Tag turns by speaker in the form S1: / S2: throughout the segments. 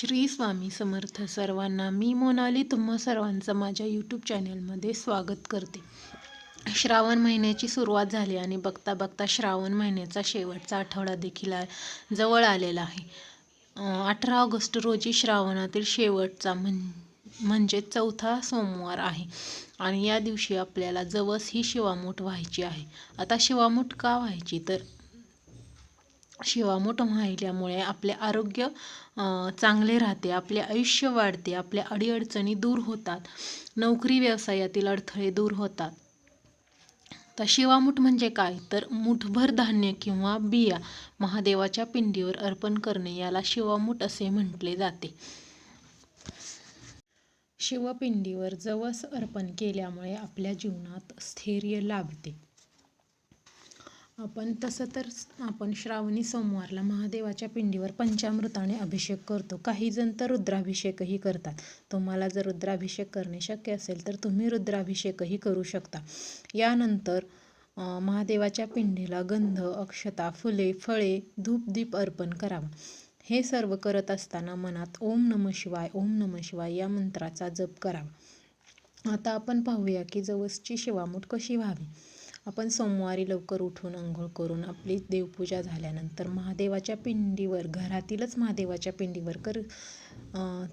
S1: श्री स्वामी समर्थ सर्वांना मी मोनाली तुम्हा सर्वांचं माझ्या यूट्यूब चॅनलमध्ये स्वागत करते. श्रावण महिन्याची सुरुवात झाली आणि बघता बघता श्रावण महिन्याचा शेवटचा आठवडा देखील जवळ आलेला आहे. अठरा ऑगस्ट रोजी श्रावणातील शेवटचा म्हण म्हणजे चौथा सोमवार आहे. आणि या दिवशी आपल्याला जवस ही शिवामूठ व्हायची आहे. आता शिवामूठ का व्हायची? तर शिवामूठ व्हायल्यामुळे आपले आरोग्य चांगले राहते आपले आयुष्य वाढते आपल्या अडीअडचणी दूर होतात नोकरी व्यवसायातील अडथळे दूर होतात. तर शिवामूठ म्हणजे काय? तर मुठभर धान्य किंवा बिया महादेवाच्या पिंडीवर अर्पण करणे याला शिवामूठ असे म्हटले जाते. शिवपिंडीवर जवस अर्पण केल्यामुळे आपल्या जीवनात स्थैर्य लाभते. आपण तसं तर आपण श्रावणी सोमवारला महादेवाच्या पिंडीवर पंचामृताने अभिषेक करतो. काही जण तर रुद्राभिषेकही करतात. तुम्हाला जर रुद्राभिषेक करणे शक्य असेल तर तुम्ही रुद्राभिषेकही करू शकता. यानंतर महादेवाच्या पिंडीला गंध अक्षता फुले फळे धूप दीप अर्पण करावा. हे सर्व करत असताना मनात ओम नम शिवाय ओम नम शिवाय या मंत्राचा जप करावा. आता आपण पाहूया की जवसची शिवामूठ कशी व्हावी? आपण सोमवारी लवकर उठून आंघोळ करून आपली देवपूजा झाल्यानंतर महादेवाच्या पिंडीवर घरातीलच महादेवाच्या पिंडीवर कर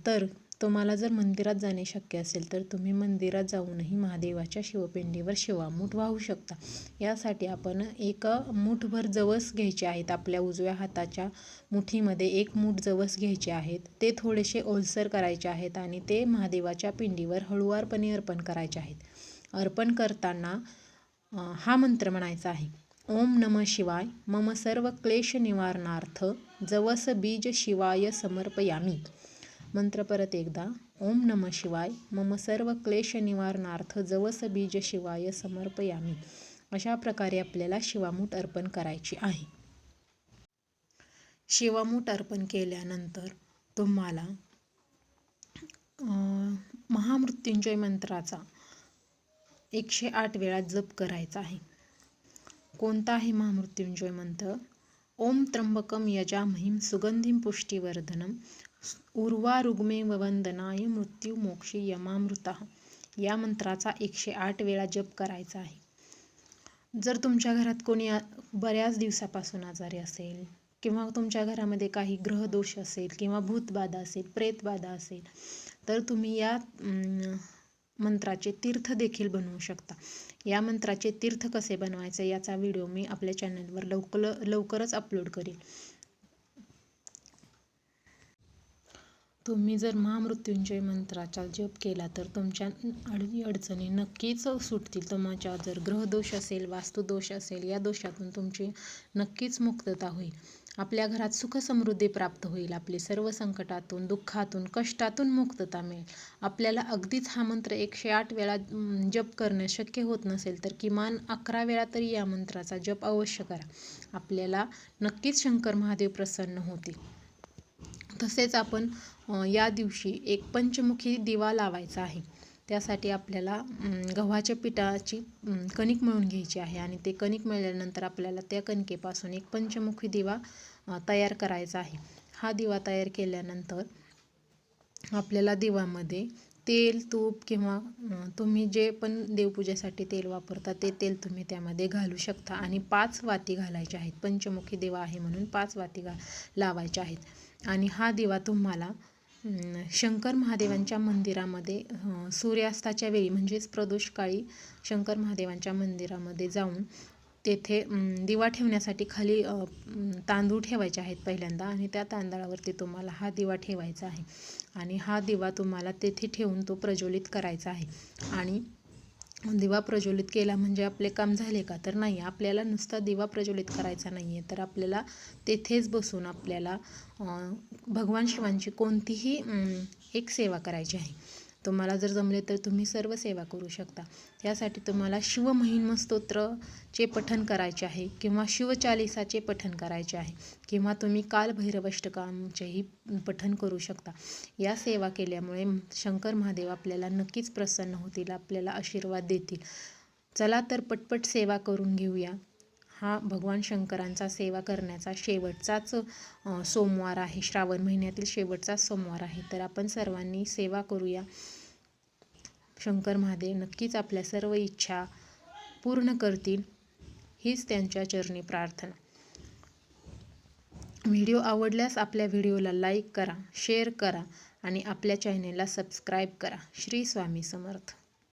S1: तर तुम्हाला जर मंदिरात जाणे शक्य असेल तर तुम्ही मंदिरात जाऊनही महादेवाच्या शिवपिंडीवर शिवामूठ वाहू शकता. यासाठी आपण एक मूठभर जवस घ्यायचे आहेत आपल्या उजव्या हाताच्या मुठीमध्ये. एक मूठ जवस घ्यायचे आहेत. ते थोडेसे ओलसर करायचे आहेत आणि ते महादेवाच्या पिंडीवर हळुवारपणे अर्पण करायचे आहेत. अर्पण करताना हा मंत्र म्हणायचा आहे. ओम नम शिवाय मम सर्व क्लेश निवारणार्थ जवस बीज शिवाय समर्पयामी. मंत्र परत एकदा. ओम नम शिवाय मम सर्व क्लेश निवारणार्थ जवस बीज शिवाय समर्पयामी. अशा प्रकारे आपल्याला शिवामूठ अर्पण करायची आहे. शिवामूठ अर्पण केल्यानंतर तुम्हाला महामृत्युंजय मंत्राचा एकशे आठ वेळा जप करायचा आहे. कोणता आहे महामृत्युंजय मंत्र ओम त्र्यंबकम यजामहीम सुगंधिम पुष्टिवर्धनम उर्वारुग्मे वंदनाय मृत्यू मोक्षी यमामृता या मंत्राचा एकशे आठ वेळा जप करायचा आहे. जर तुमच्या घरात कोणी बऱ्याच दिवसापासून आजारी असेल किंवा तुमच्या घरामध्ये काही ग्रहदोष असेल किंवा भूतबाधा असेल प्रेतबाधा असेल तर तुम्ही या मंत्राचे तीर्थ देखील बनवू शकता. या मंत्राचे तीर्थ कसे बनवायचे याचा व्हिडिओ मी आपल्या चॅनलवर लवकर लवकरच अपलोड करेन. तुम्ही जर महामृत्युंजय मंत्राचा जप केला तर तुमच्या अडी अडचणी नक्कीच सुटतील. तुमच्या जर ग्रहदोष असेल वास्तुदोष असेल या दोषातून तुमची नक्कीच मुक्तता होईल. आपल्या घरात सुखसमृद्धी प्राप्त होईल आपली सर्व संकटातून दुःखातून कष्टातून मुक्तता मिळेल. आपल्याला अगदीच हा मंत्र एकशे आठ वेळा जप करणे शक्य होत नसेल तर किमान अकरा वेळा तरी या मंत्राचा जप अवश्य करा. आपल्याला नक्कीच शंकर महादेव प्रसन्न होतील. तसेच आपण या दिवशी एक पंचमुखी दिवा लावायचा आहे. त्यासाठी आपल्याला गव्हाच्या पिठाची कणिक मळून घ्यायची आहे. आणि ते कणिक मळल्यानंतर आपल्याला त्या कणकेपासून एक पंचमुखी दिवा तयार करायचा आहे. हा दिवा तयार केल्यानंतर आपल्याला दिवामध्ये तेल तूप किंवा तुम्ही जे पण देवपूजेसाठी तेल वापरता ते तेल तुम्ही त्यामध्ये घालू शकता. आणि पाच वाती घालायच्या आहेत. पंचमुखी दिवा आहे म्हणून पाच वाती घा लावायच्या आहेत. आणि हा दिवा तुम्हाला शंकर महादेवांच्या मंदिरामध्ये सूर्यास्ताच्या वेळी म्हणजेच प्रदोषकाळी शंकर महादेवांच्या मंदिरामध्ये जाऊन तेथे दिवा ठेवण्यासाठी खाली तांदूळ ठेवायचे आहेत पहिल्यांदा आणि त्या तांदळावरती तुम्हाला हा दिवा ठेवायचा आहे. आणि हा दिवा तुम्हाला तेथे ठेवून तो प्रज्वलित करायचा आहे. आणि दिवा प्रज्वलित केला म्हणजे आपले काम झाले का? तर नाही. आपल्याला नुसता दिवा प्रज्वलित करायचा नाही आहे तर आपल्याला तेथेच बसून आपल्याला भगवान शिवांची कोणतीही एक सेवा करायची आहे. तुम्हाला जर जमले तर तुम्ही सर्व सेवा करू शकता. त्यासाठी तुम्हाला शिवमहिम स्तोत्रचे पठण करायचे आहे किंवा शिवचालिसाचे पठण करायचे आहे किंवा तुम्ही कालभैरवष्टकांचेही पठण करू शकता. या सेवा केल्यामुळे शंकर महादेव आपल्याला नक्कीच प्रसन्न होतील आपल्याला आशीर्वाद देतील. चला तर पटपट सेवा करून घेऊया. हा भगवान शंकरांचा सेवा करण्याचा शेवटचाच सोमवार आहे. श्रावण महिन्यातील शेवटचाच सोमवार आहे. तर आपण सर्वांनी सेवा करूया. शंकर महादेव नक्कीच आपल्या सर्व इच्छा पूर्ण करतील. हीच त्यांच्या चरणी प्रार्थना. व्हिडिओ आवडल्यास आपल्या व्हिडिओला लाईक करा शेअर करा आणि आपल्या चॅनेलला सबस्क्राईब करा. श्री स्वामी समर्थ.